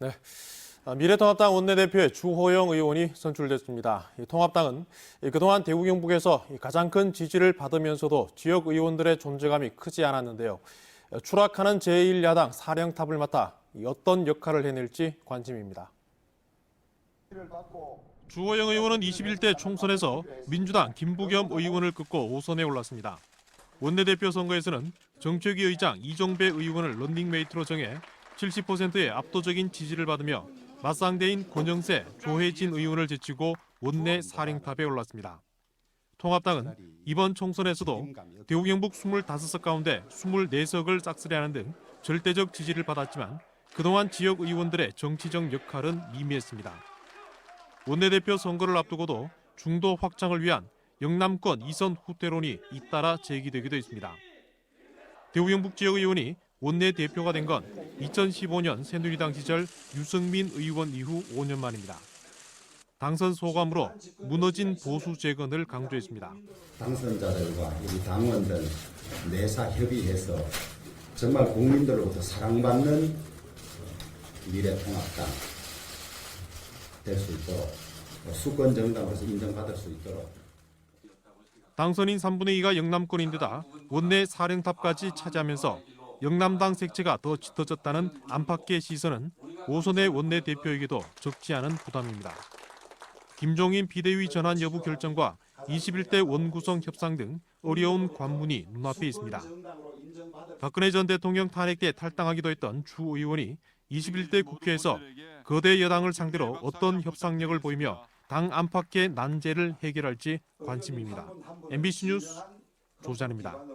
네. 아, 미래통합당 원내대표의 주호영 의원이 선출됐습니다. 이 통합당은 이 그동안 대구 경북에서 이 가장 큰 지지를 받으면서도 지역 의원들의 존재감이 크지 않았는데요. 어, 추락하는 제1야당 사령탑을 맡아 이 어떤 역할을 해낼지 관심입니다. 주호영 의원은 21대 총선에서 민주당 김부겸 의원을 꺾고 5선에 올랐습니다. 원내대표 선거에서는 정책위 의장 이종배 의원을 런닝메이트로 정해 70%의 압도적인 지지를 받으며 맞상대인 권영세, 조혜진 의원을 제치고 원내 사령탑에 올랐습니다. 통합당은 이번 총선에서도 대구 경북 25석 가운데 24석을 싹쓸이하는 등 절대적 지지를 받았지만 그동안 지역 의원들의 정치적 역할은 미미했습니다. 원내대표 선거를 앞두고도 중도 확장을 위한 영남권 이선 후퇴론이 잇따라 제기되기도 했습니다. 대구 경북 지역 의원이 원내 대표가 된 건 2015년 새누리당 시절 유승민 의원 이후 5년 만입니다. 당선 소감으로 무너진 보수 재건을 강조했습니다. 당선자들과 우리 당원들 내사 협의해서 정말 국민들로부터 사랑받는 미래통합당 될 수 있도록 수권 정당으로서 인정받을 수 있도록 당선인 3분의 2가 영남권인데다 원내 사령탑까지 차지하면서 영남당 색채가 더 짙어졌다는 안팎의 시선은 오선의 원내 대표에게도 적지 않은 부담입니다. 김종인 비대위 전환 여부 결정과 21대 원구성 협상 등 어려운 관문이 눈앞에 있습니다. 박근혜 전 대통령 탄핵 때 탈당하기도 했던 주 의원이 21대 국회에서 거대 여당을 상대로 어떤 협상력을 보이며 당 안팎의 난제를 해결할지 관심입니다. MBC 뉴스 조잔입니다.